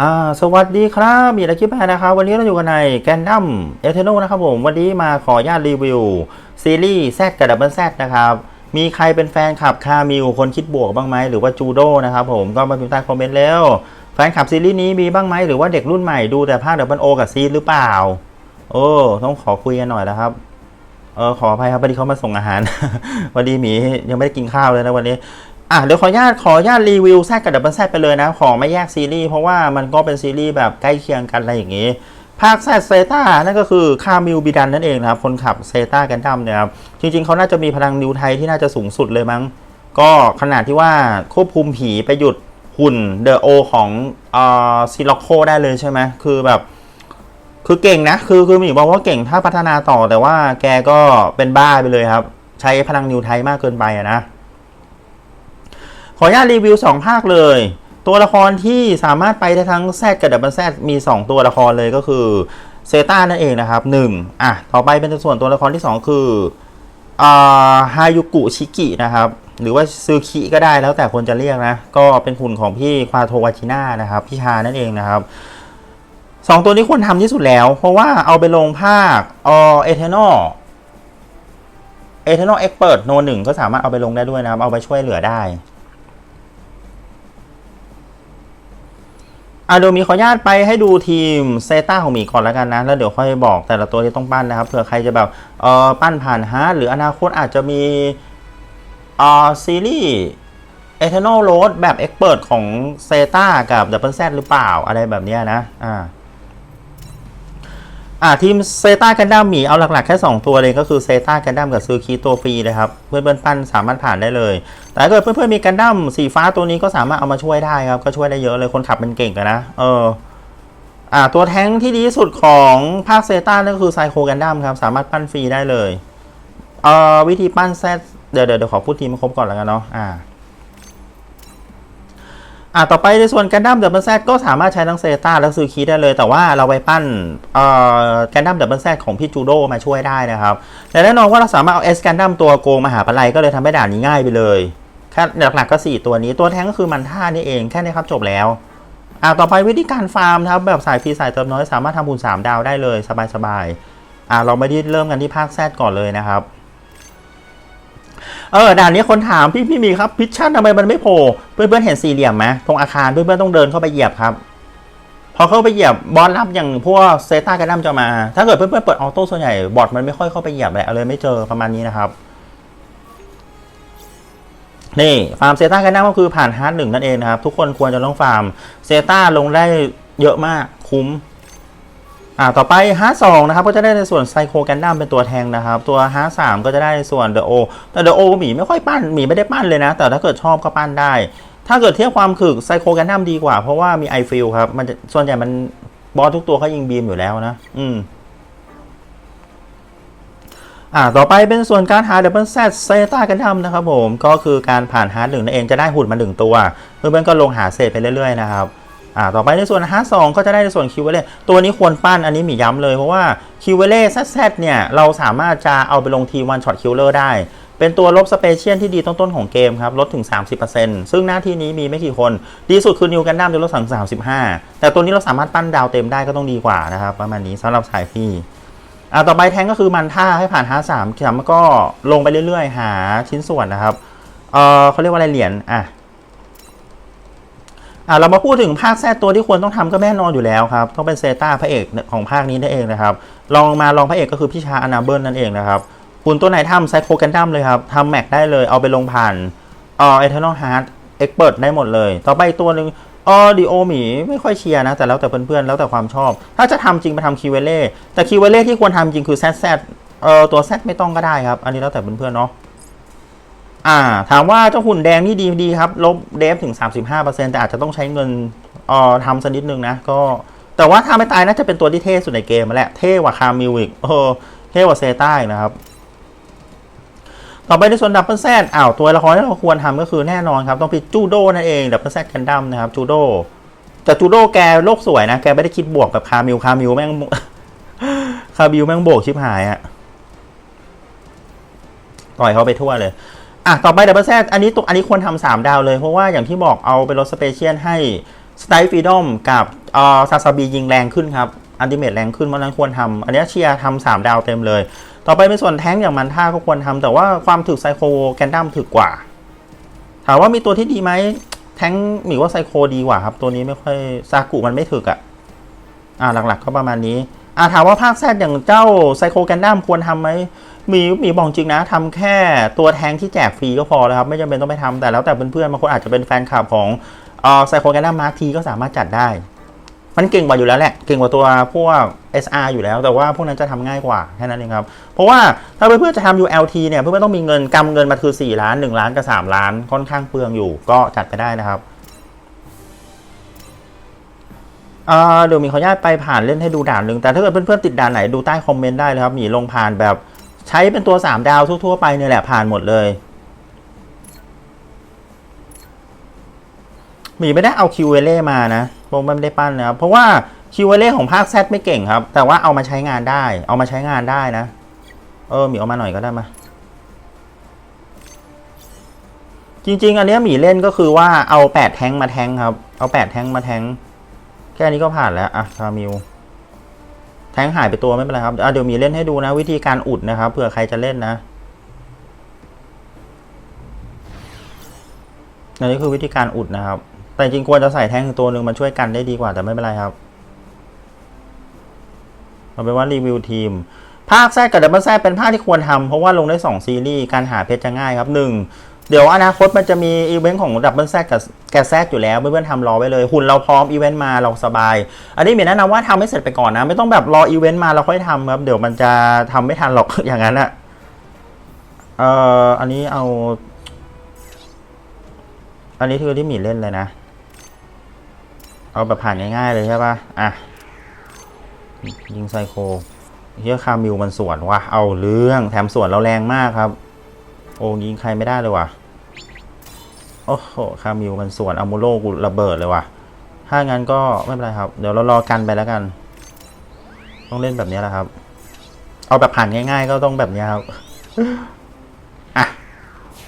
อ่าสวัสดีครับมีอะไรคลิปแรกนะครับ วันนี้เราอยู่กันในแกนดัมเอเทโนนะครับผม วันนี้มาขอญาตรีวิว ซีรีส์ Z กับ Double Z นะครับ มีใครเป็นแฟนคลับคามิวคนคิดบวกบ้างไหมหรือว่าจูโดนะครับผมก็มาพิมพ์ใต้คอมเมนต์แล้ว แฟนคลับซีรีส์นี้มีบ้างไหมหรือว่าเด็กรุ่นใหม่ดูแต่ภาคดับเบิลโอกับซีหรือเปล่า โอ้ต้องขอคุยกันหน่อยนะครับเออขออภัยครับพอดีเขามาส่งอาหารวันดีหมียังไม่ได้กินข้าวเลยนะวันนี้ อะเดี๋ยวขออนุญาตขออนุญาตรีวิวแซกกับดับเบิลแซไปเลยนะขอไม่แยกซีรีส์เพราะว่ามันก็เป็นซีรีส์แบบใกล้เคียงกันอะไรอย่างงี้ภาคแซดเซต้านั่นก็คือคามิลบิดันนั่นเองนะครับ คนขับเซต้ากันดั้มเนี่ยครับ จริง ๆเขาน่าจะมีพลังนิวไทยที่น่าจะสูงสุดเลยมั้ง ก็ขนาดที่ว่าควบคุมผีไปหยุดหุ่นเดอะโอของอ่าซิล็อกโคได้เลยใช่ไหมคือแบบ คือเก่งนะ คือคือมีบอกว่าเก่งถ้าพัฒนาต่อแต่ว่าแกก็เป็นบ้าไปเลยครับ ใช้พลังนิวไทยมากเกินไปอะนะ ขออนุญาตรีวิว 2 ภาคเลย ตัวละครที่สามารถไปได้ทั้งแซกับดับเบิลแซมี 2 ตัวละครเลยก็คือเซต้านั่นเองนะครับ1อะต่อไปเป็นส่วนตัวละครที่ 2 คืออ่าฮายุกุชิกินะครับหรือว่าซูคิก็ได้แล้วแต่คนจะเรียกนะ ก็เป็นหุ่นของพี่ควาโทวาชิน่านะครับพี่ชานั่นเองนะครับสองตัวนี้ควรทำที่สุดแล้ว เพราะว่าเอาไปลงภาคอเอเทนอลเอเทนอลเอ็กเปิดโนหนึ่งก็สามารถเอาไปลงได้ด้วยนะครับ เอาไปช่วยเหลือได้ อะเดี๋ยวมีขออนุญาตไปให้ดูทีมเซต้าของหมีก่อนแล้วกันนะ แล้วเดี๋ยวค่อยบอกแต่ละตัวที่ต้องปั้นนะครับเผื่อใครจะแบบเออปั้นผ่านฮาร์ดหรืออนาคตอาจจะมีเอ่อซีรีส์เอเทนอลโรดแบบเอ็กเปิดของเซต้ากับดับเบิลแซดหรือเปล่าอะไรแบบนี้นะอ่า อ่าทีมเซตากันดั้มมีเอาหลักๆ แค่ 2 ตัวเลยก็คือเซตากันดั้มกับซูคีตัวฟรีนะครับ เพื่อนๆปั้นสามารถผ่านได้เลย แต่ถ้าเกิดเพื่อนๆมีกันดั้มสีฟ้าตัวนี้ก็สามารถเอามาช่วยได้ครับ ก็ช่วยได้เยอะเลยคนขับมันเก่งกันนะเอออ่าตัวแท้งที่ดีที่สุดของภาคเซตานั่นก็คือไซโคกันดั้มครับ สามารถปั้นฟรีได้เลยเอ่อวิธีปั้นแซดเดี๋ยวเดี๋ยวขอพูดทีมมาครบก่อนแล้วกันเนาะอ่า อะต่อไปในส่วนกันดั้มดับเบิลแซก็สามารถใช้ทั้งเซตาและซูคีได้เลย แต่ว่าเราไปปั้นเอ่อกันดั้มดับเบิลแซของพี่จูโดมาช่วยได้นะครับแต่แน่นอนว่าเราสามารถเอาเอสกันดั้มตัวโกงมาหาปลายก็เลยทำให้ด่านนี้ง่ายไปเลยแค่หลักๆก็ 4 ตัวนี้ตัวแท้งก็คือมันท่านี่เองแค่นี้ครับจบแล้วอะต่อไปวิธีการฟาร์มนะครับแบบสายฟรีสายเติมน้อยสามารถทำบุญ3ดาวได้เลยสบายๆอะเราไม่ได้เริ่มกันที่ภาคแซดก่อนเลยนะครับ เออด่านนี้คนถามพี่พี่มีครับพิชชั่นทำไมมันไม่โผล่เพื่อนเพื่อนๆเห็นสี่เหลี่ยมไหมตรงอาคารเพื่อนเพื่อนๆต้องเดินเข้าไปเหยียบครับ พอเข้าไปเหยียบบอสรับอย่างพวกเซต้ากันดั้มจะมา ถ้าเกิดเพื่อนเพื่อนๆเปิดออโต้ส่วนใหญ่บอทมันไม่ค่อยเข้าไปเหยียบแหละเลยไม่เจอประมาณนี้นะครับนี่ฟาร์มเซต้ากันดั้มก็คือผ่านฮาร์ดหนึ่งนั่นเองนะครับ ทุกคนควรจะต้องฟาร์มเซต้าลงได้เยอะมากคุ้ม อ่าต่อไปฮาร์สองนะครับก็จะได้ในส่วนไซโคแกนดัมเป็นตัวแทงนะครับตัวฮาร์สามก็จะได้ในส่วนเดอะโอแต่เดอะโอหมีไม่ค่อยปั้นหมีไม่ได้ปั้นเลยนะ แต่ถ้าเกิดชอบก็ปั้นได้ ถ้าเกิดเทียบความขึกไซโคแกนดัมดีกว่า เพราะว่ามีไอฟิลครับมันส่วนใหญ่มันบอสทุกตัวเขายิงบีมอยู่แล้วนะ อืมอ่า ต่อไปเป็นส่วนการหาเดบเบิลแซดเซต้ากันดั้มนะครับผม ก็คือการผ่านฮาร์ดหนึ่งนั่นเองจะได้หุ่นมาหนึ่งตัว เพื่อนๆก็ลงหาเศษไปเรื่อยๆนะครับ อ่าต่อไปในส่วนฮาร์ดสองก็จะได้ในส่วนคิวเวเล่ตัวนี้ควรปั้นอันนี้มีย้ำเลยเพราะว่าคิวเวเล่แซดเนี่ยเราสามารถจะเอาไปลงทีวันช็อตคิลเลอร์ได้ เป็นตัวลบสเปเชียลที่ดีต้นๆของเกมครับลดถึง 30%ซึ่งหน้าที่นี้มีไม่กี่คน ดีสุดคือนิวกันดั้มจะลดถึง35 แต่ตัวนี้เราสามารถปั้นดาวเต็มได้ก็ต้องดีกว่านะครับประมาณนี้สำหรับสายพี่อ่าต่อไปแทงก็คือมันท่าให้ผ่านฮาร์ดสามสามก็ลงไปเรื่อยๆ หาชิ้นส่วนนะครับเออเขาเรียกว่าอะไรเหรียญอะ อ่าเรามาพูดถึงภาคแซดตัวที่ควรต้องทำก็แน่นอนอยู่แล้วครับต้องเป็นเซต้าพระเอกของภาคนี้นั่นเองนะครับลองมาลองพระเอกก็คือพี่ชาอนาเบิลนั่นเองนะครับคุณตัวไหนทำไซโคแกนดัมเลยครับทำแม็กได้เลยเอาไปลงผ่านเอ่อเอเทอร์นอลฮาร์ดเอ็กเปิดได้หมดเลย ต่อไปอีกตัวหนึ่งออดีโอหมีไม่ค่อยเชียร์นะ แต่แล้วแต่เพื่อนๆ แล้วแต่ความชอบ ถ้าจะทำจริงไปทำคิวเวเล่แต่คิวเวเล่ที่ควรทำจริงคือแซดแซดเอ่อตัวแซดไม่ต้องก็ได้ครับ อันนี้แล้วแต่เพื่อนๆเนาะ อ่า ถามว่าเจ้าหุ่นแดงนี่ดีดีครับ ลบเดฟถึง 35%แต่อาจจะต้องใช้เงินเออทำสักนิดนึงนะ ก็ แต่ว่าถ้าไม่ตายน่าจะเป็นตัวที่เท่สุดในเกมมาแหละเท่กว่าคามิวอีกโอ้เท่กว่าเซต้าอีกนะครับ ต่อไปในส่วนดับเบิลแซดอ้าวตัวละครที่เราควรทำก็คือแน่นอนครับต้องเป็นจูโดนั่นเองดับเบิลแซดกันดั้มนะครับจูโดแต่จูโดแกโลกสวยนะแกไม่ได้คิดบวกกับคามิวคามิวแม่งคามิวแม่งโบกชิบหายอะต่อยเขาไปทั่วเลย อะต่อไปดับเบิลแซดอันนี้ตัวอันนี้ควรทำสามดาวเลย เพราะว่าอย่างที่บอกเอาไปลดสเปเชียลให้สไตล์ฟรีดอมกับเอ่อซาซาบียิงแรงขึ้นครับอันติเมตแรงขึ้นเพราะนั้นควรทำอันนี้เชียร์ทำสามดาวเต็มเลย ต่อไปเป็นส่วนแท้งอย่างมันท่าก็ควรทำแต่ว่าความถึกไซโคแกนดัมถึกกว่า ถามว่ามีตัวที่ดีไหมแท้งหมีว่าไซโคดีกว่าครับ ตัวนี้ไม่ค่อยซากุมันไม่ถึกอะ่ะอ่าหลักๆก็ประมาณนี้อ่าถามว่าภาคแซดอย่างเจ้าไซโคแกนดัมควรทำไหม มีมีบอกจริงนะทำแค่ตัวแทงที่แจกฟรีก็พอแล้วครับ ไม่จำเป็นต้องไปทำแต่แล้วแต่เพื่อนๆบางคนอาจจะเป็นแฟนคลับของเออไซโคแกนดัมาร์ทีก็สามารถจัดได้ มันเก่งกว่าอยู่แล้วแหละ เก่งกว่าตัวพวก SR อยู่แล้ว แต่ว่าพวกนั้นจะทำง่ายกว่าแค่นั้นเองครับ เพราะว่าถ้าเพื่อนๆจะทำ ULT เนี่ยเพื่อนๆต้องมีเงินกำเงินมาคือ 4 ล้าน 1 ล้านกับ 3 ล้านค่อนข้างเปลืองอยู่ก็จัดไปได้นะครับเดี๋ยวมีขออนุญาตไปผ่านเล่นให้ดูด่านหนึ่งแต่ถ้าเกิดเพื่อนๆติดด่านไหนดูใต้คอมเมนต์ได้เลยครับมีลงผ่านแบบ ใช้เป็นตัว 3 ดาวทั่ว ๆ ไปเนี่ยแหละผ่านหมดเลยหมีไม่ได้เอาคิวเวเล่มานะเพราะมันไม่ได้ปั้นนะครับเพราะว่าคิวเวเล่ของภาคแซดไม่เก่งครับ แต่ว่าเอามาใช้งานได้ เอามาใช้งานได้นะ เออหมีเอามาหน่อยก็ได้มาจริง ๆ อันเนี้ยหมีเล่นก็คือว่าเอาแปดแท้งมาแทงครับ เอาแปดแท้งมาแทงแค่นี้ก็ผ่านแล้วอะคามิว แทงหายไปตัวไม่เป็นไรครับเดี๋ยวมีเล่นให้ดูนะ วิธีการอุดนะครับเผื่อใครจะเล่นนะอันนี้คือวิธีการอุดนะครับ แต่จริงๆควรจะใส่แท่งอีกตัวหนึ่งมันช่วยกันได้ดีกว่าแต่ไม่เป็นไรครับเอาเป็นว่ารีวิวทีม ภาคแซดกับดับเบิลแซดเป็นภาคที่ควรทำเพราะว่าลงได้ 2 ซีรีส์ การหาเพชรจะง่ายครับ 1 เดี๋ยวอนาคตมันจะมีอีเวนต์ของดับเบิลแซดกับแกแซดอยู่แล้วเพื่อนๆทำรอไว้เลย หุ่นเราพร้อมอีเวนต์มาเราสบาย อันนี้เมียแนะนำว่าทำให้เสร็จไปก่อนนะ ไม่ต้องแบบรออีเวนต์มาเราค่อยทำครับ เดี๋ยวมันจะทำไม่ทันหรอกอย่างนั้นอะเอ่ออันนี้เอา อันนี้คือที่หมีเล่นเลยนะ เอาแบบผ่านง่ายๆเลยใช่ป่ะอะยิงไซโคเฮียคามิวมันสวนว่ะเอาเรื่องแถมสวนเราแรงมากครับ โอ้ยิงใครไม่ได้เลยว่ะ โอ้โหคามิวมันสวนอามูโลกูระเบิดเลยว่ะ ถ้างั้นก็ไม่เป็นไรครับ เดี๋ยวเรารอกันไปแล้วกัน ต้องเล่นแบบนี้แหละครับ เอาแบบผ่านง่าย ๆ ก็ต้องแบบนี้ครับ อะ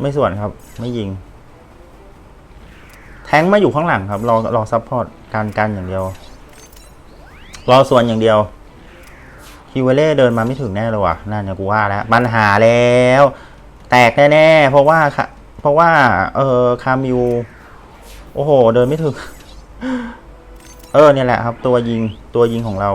ไม่สวนครับ ไม่ยิง แทงมาอยู่ข้างหลังครับ รอรอซัพพอร์ตการกันอย่างเดียว รอส่วนอย่างเดียวคิวเวเล่เดินมาไม่ถึงแน่เลยว่ะ นั่นเนี่ยกูว่าแล้วปัญหาแล้ว แตกแน่ๆเพราะว่าค่ะ เพราะว่า เออคามิวโอ้โห เดินไม่ถึง เออเนี่ยแหละครับ ตัวยิงตัวยิงของเรา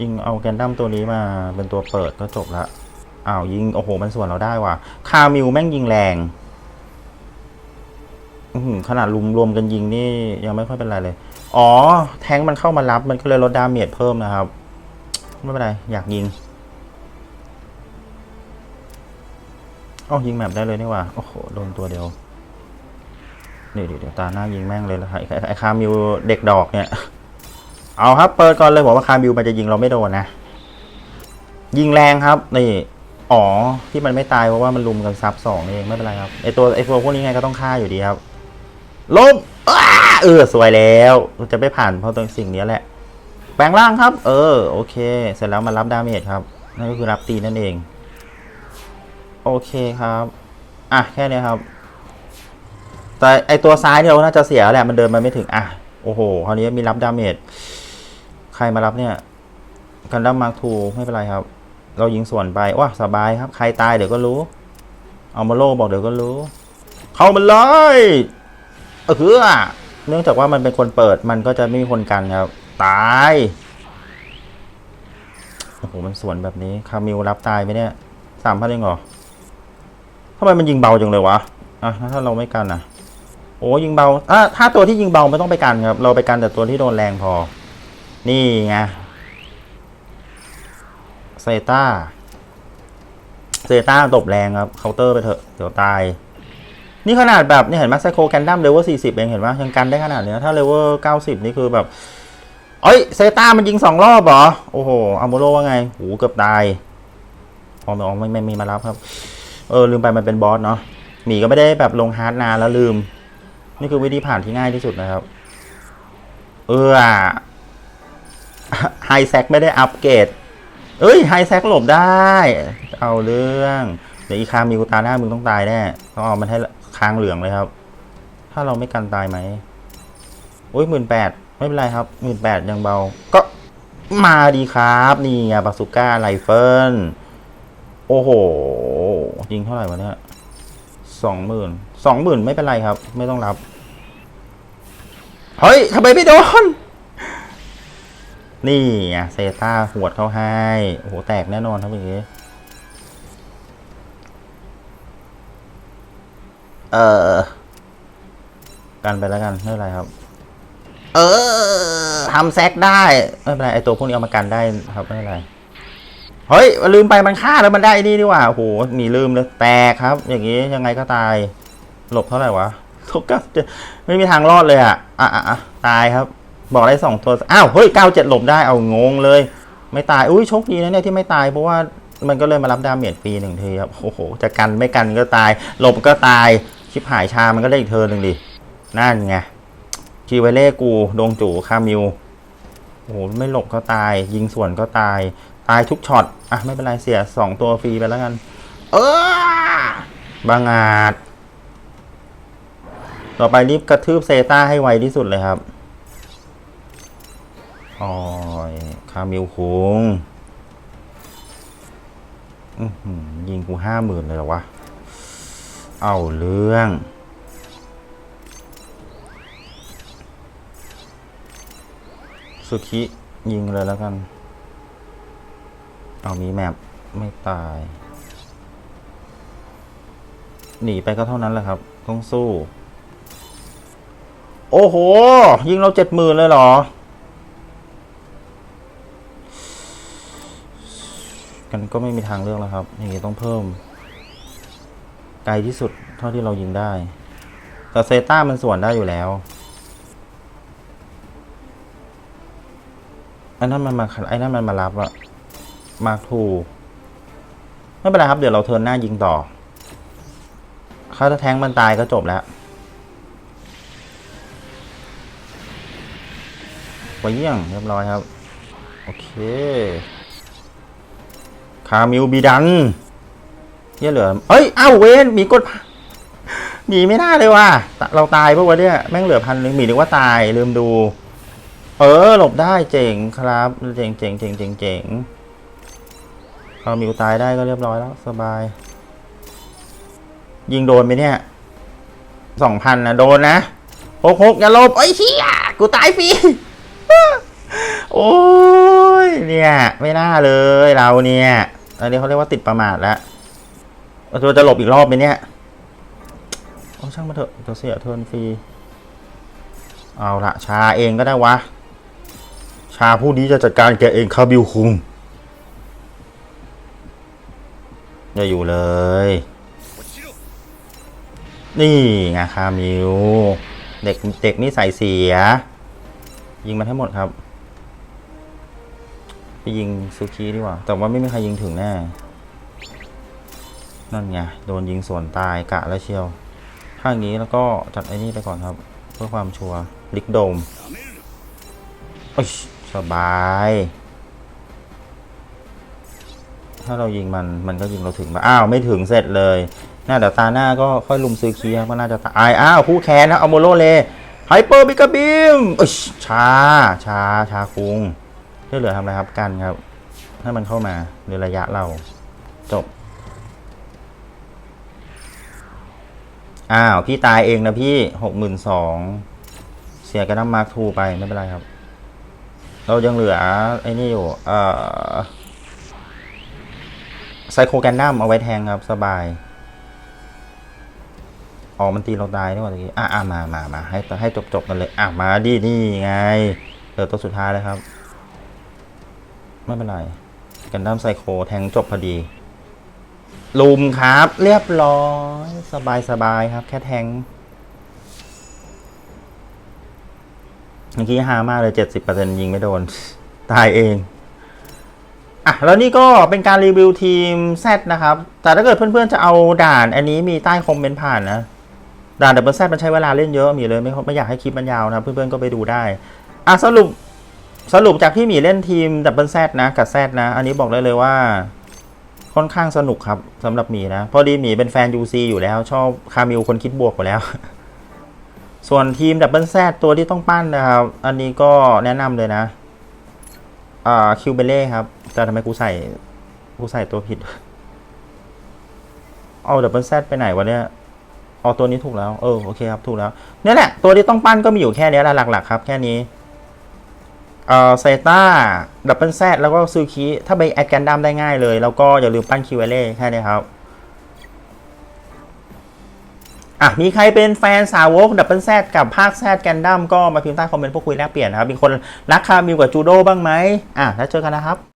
ยิงเอาแกนดั้มตัวนี้มาเป็นตัวเปิดก็จบละอ้าวยิงโอ้โห มันส่วนเราได้ว่ะคามิวแม่งยิงแรงขนาดรวมรวมกันยิงนี่ยังไม่ค่อยเป็นไรเลย อ๋อ แทงมันเข้ามารับมันก็เลยลดดาเมจเพิ่มนะครับ ไม่เป็นไร อยากยิง อ๋อยิงแมปได้เลยนี่ว่า โอ้โห โดนตัวเดียว นี่เดี๋ยวตาหน้ายิงแม่งเลยละครับไอ้ไอ้คามิวเด็กดอกเนี่ย เอาครับ เปิดก่อนเลยบอกว่าคามิวมันจะยิงเราไม่โดนนะ ยิงแรงครับ นี่ อ๋อ ที่มันไม่ตายเพราะว่ามันลุมกันซับสองเองไม่เป็นไรครับ ไอตัวไอตัวพวกนี้ไงก็ต้องฆ่าอยู่ดีครับลบอ้าเออสวยแล้ว จะไม่ผ่านเพราะตรงสิ่งนี้แหละ แปลงร่างครับ เออ โอเค เสร็จแล้วมารับดาเมจครับ นั่นก็คือรับตีนั่นเอง โอเคครับ อะแค่นี้ครับ แต่ไอตัวซ้ายเนี่ยเราน่าจะเสียแหละ มันเดินมาไม่ถึง อะ โอ้โห คราวนี้มีรับดาเมจ ใครมารับเนี่ย กันดั้มมาร์คทูไม่เป็นไรครับ เรายิงส่วนไปว้าสบายครับ ใครตายเดี๋ยวก็รู้ เอามาโลบอกเดี๋ยวก็รู้ เข้ามาเลยเออคือเนื่องจากว่ามันเป็นคนเปิด มันก็จะไม่มีคนกันครับ ตาย โอ้โห มันสวนแบบนี้ คามิวรับตายไหมเนี่ย สามพันเองเหรอ ทำไมมันยิงเบาจังเลยวะ อะถ้าเราไม่กันอะโอ้ยิงเบาอะถ้าตัวที่ยิงเบาไม่ต้องไปกันครับ เราไปกันแต่ตัวที่โดนแรงพอ นี่ไง เซต้า เซต้าตบแรงครับ เคาน์เตอร์ไปเถอะ เดี๋ยวตาย นี่ขนาดแบบนี่เห็นไหมไซโคแกนดัมเลเวล40เองเห็นไหมยังกันได้ขนาดนี้ถ้าเลเวล90นี่คือแบบเอ้ยเซต้ามันยิงสองรอบเหรอ โอ้โหอามูโรว่าไง หูเกือบตายพอไม่ออกไม่ไม่มีมารับครับ เออลืมไปมันเป็นบอสเนาะหมีก็ไม่ได้แบบลงฮาร์ดนานแล้วลืม นี่คือวิธีผ่านที่ง่ายที่สุดนะครับ เออไฮแซกไม่ได้อัปเกรดเอ้ยไฮแซกหลบได้ เอาเรื่องเดี๋ยวอีคามิวตาหน้ามึงต้องตายแน่ต้องเอามันให้ค้างเหลืองเลยครับ ถ้าเราไม่กันตายไหมโอ้ยหมื่นแปดไม่เป็นไรครับหมื่นแปดยังเบา ก็มาดีครับ นี่ไงบาสุก้าไรเฟิลโอ้โห ยิงเท่าไหร่วะเนี่ยสองหมื่นสองหมื่นไม่เป็นไรครับ ไม่ต้องรับ เฮ้ยทำไมไม่โดน นี่ไงเซต้าหวดเข้าให้ โอ้โห แตกแน่นอนครับอย่างนี้ เออ กันไปแล้วกัน ไม่เป็นไรครับ เออทำแซกได้ ไม่เป็นไร ไอตัวพวกนี้เอามากันได้ครับ ไม่เป็นไร เฮ้ยลืมไปมันฆ่าแล้วมันได้นี่ดีกว่าโอ้โหมีลืมเลยแตกครับ อย่างนี้ยังไงก็ตาย หลบเท่าไหร่วะทุกก็ไม่มีทางรอดเลยอะอะอะอะตายครับ บอกได้สองตัวอ้าวเฮ้ยเก้าเจ็ดหลบได้เอางงเลย ไม่ตายอุ้ยโชคดีนะเนี่ยที่ไม่ตายเพราะว่ามันก็เลยมารับดาเมจฟรีหนึ่งทีครับโอ้โหจะกันไม่กันก็ตายหลบก็ตายชิบหายชามันก็ได้อีกเธอหนึ่งดินั่นไงคีไวเล่กูดงจูคามิว โอ้โหไม่หลบก็ตาย ยิงสวนก็ตาย ตายทุกช็อตอะไม่เป็นไรเสียสองตัวฟรีไปแล้วกัน เออบางอาจ ต่อไปรีบกระทืบเซต้าให้ไวที่สุดเลยครับโอ้ยคามิลคุงอื้อหือยิงกูห้าหมื่นเลยเหรอวะ เอาเรื่อง สุคิยิงเลยแล้วกัน เอามีแมปไม่ตาย หนีไปก็เท่านั้นแหละครับ ต้องสู้ โอ้โห ยิงเราเจ็ดหมื่นเลยเหรอ กันก็ไม่มีทางเลือกแล้วครับ อย่างนี้ต้องเพิ่ม ไกลที่สุดเท่าที่เรายิงได้ แต่เซต้ามันส่วนได้อยู่แล้ว อ้นั่นมันมาไอ้นั่นมันมารับอะมาทูไม่เป็นไรครับ เดี๋ยวเราเทิร์นหน้ายิงต่อถ้าแทงมันตายก็จบแล้วไปเยี่ยงเรียบร้อยครับ โอเค คามิวบีดันเยี่ยเหลือเอ้ยเอ้าเวนมีกดหมีไม่น่าเลยว่ะเราตายพราะว่าเนี่ยแม่งเหลือพันหนึ่งหมีนึกว่าตายลืมดู เออ หลบได้เจ๋งครับ เจ๋งเจ๋งเจ๋งเจ๋งเจ๋งคามิวตายได้ก็เรียบร้อยแล้ว สบาย ยิงโดนไหมเนี่ยสองพันนะโดนนะหกหกอย่าลบไอ้เชี่ยกูตายฟรีโอ้ยเนี่ย ไม่น่าเลยเราเนี่ยอันนี้เขาเรียกว่าติดประมาทแล้วเราจะหลบอีกรอบไหมเนี่ยโอ้ช่างมาเถอะจะเสียเทิร์นฟรีเอาละชาเองก็ได้วะ ชาผู้นี้จะจัดการแกเองคาบิวคุงอย่าอยู่เลย นี่ไงคามิว เด็กเด็กนี่ใส่เสีย ยิงมันให้หมดครับ ไปยิงซูคิดีกว่า แต่ว่าไม่มีใครยิงถึงแน่ นั่นไง โดนยิงสวนตายกะแล้วเชียวถ้าอย่างนี้แล้วก็จัดไอ้นี่ไปก่อนครับ เพื่อความชัวร์ลิกโดมโอ้ย สบาย ถ้าเรายิงมันมันก็ยิงเราถึงมาอ้าว ไม่ถึงเสร็จเลยน่าเดี๋ยวตาหน้าก็ค่อยลุมซื้อเคียรับก็น่าจะตายอ้าวคู่แค้นนะเอาโมโรเลไฮเปอร์บิกาบิมอ้ยช้าช้าช้าคุงที่เหลือทำอะไรครับกันครับให้มันเข้ามาในระยะเราจบ อ้าว พี่ตายเองนะพี่หกหมื่นสองเสียกระน้ำมาร์คทูไป ไม่เป็นไรครับ เรายังเหลือไอ้นี่อยู่ เอ่อไซโคแกนดัมเอาไว้แทงครับ สบายออกมันตีเราตายนี่หว่าตะกี้อะอะมามามาให้ให้จบจบกันเลย อะมาดินี่ไงเหลือตัวสุดท้ายเลยครับ ไม่เป็นไรกันดั้มไซโคแทงจบพอดีลุมครับ เรียบร้อย สบายสบายครับ แค่แทง เมื่อกี้ฮามากเลยเจ็ดสิบเปอร์เซ็นยิงไม่โดน ตายเอง อะ แล้วนี่ก็เป็นการรีวิวทีม Z นะครับ แต่ถ้าเกิดเพื่อนๆจะเอาด่าน อันนี้มีใต้คอมเมนต์ผ่านนะ ด่านดับเบิลแซมันใช้เวลาเล่นเยอะมีเลยไม่ไม่อยากให้คลิปมันยาวนะ เพื่อนๆก็ไปดูได้ อะ สรุปสรุปจากที่หมีเล่นทีมดับเบิลแซนะกับแซนะ อันนี้บอกได้เลยว่าค่อนข้างสนุกครับสำหรับหมีนะ พอดีหมีเป็นแฟน UC อยู่แล้ว ชอบคามิลคนคิดบวกอยู่แล้ว ส่วนทีมดับเบิลแซตัวที่ต้องปั้นนะครับ อันนี้ก็แนะนำเลยนะ อ่าคิวเบเล่ครับ แต่ทำไมกูใส่ กูใส่ตัวผิด เอาดับเบิลแซไปไหนวะเนี่ยเอาตัวนี้ถูกแล้ว เออ โอเคครับ ถูกแล้วเนี่ยแหละ ตัวที่ต้องปั้นก็มีอยู่แค่นี้แหละหลัก ๆ ครับ แค่นี้เอ่อเซต้าดับเบิลแซแล้วก็ซูคิถ้าไปแอดกันดัมได้ง่ายเลย แล้วก็อย่าลืมปั้นคิวเบเล่แค่นี้ครับ อะมีใครเป็นแฟนสาวกดับเบิลแซดกับภาคแซดแกนดั้มก็มาพิมพ์ใต้คอมเมนต์พวกคุยแลกเปลี่ยนนะครับ มีคนรักคามิวกับจูโดบ้างไหมอะแล้วเจอกันนะครับ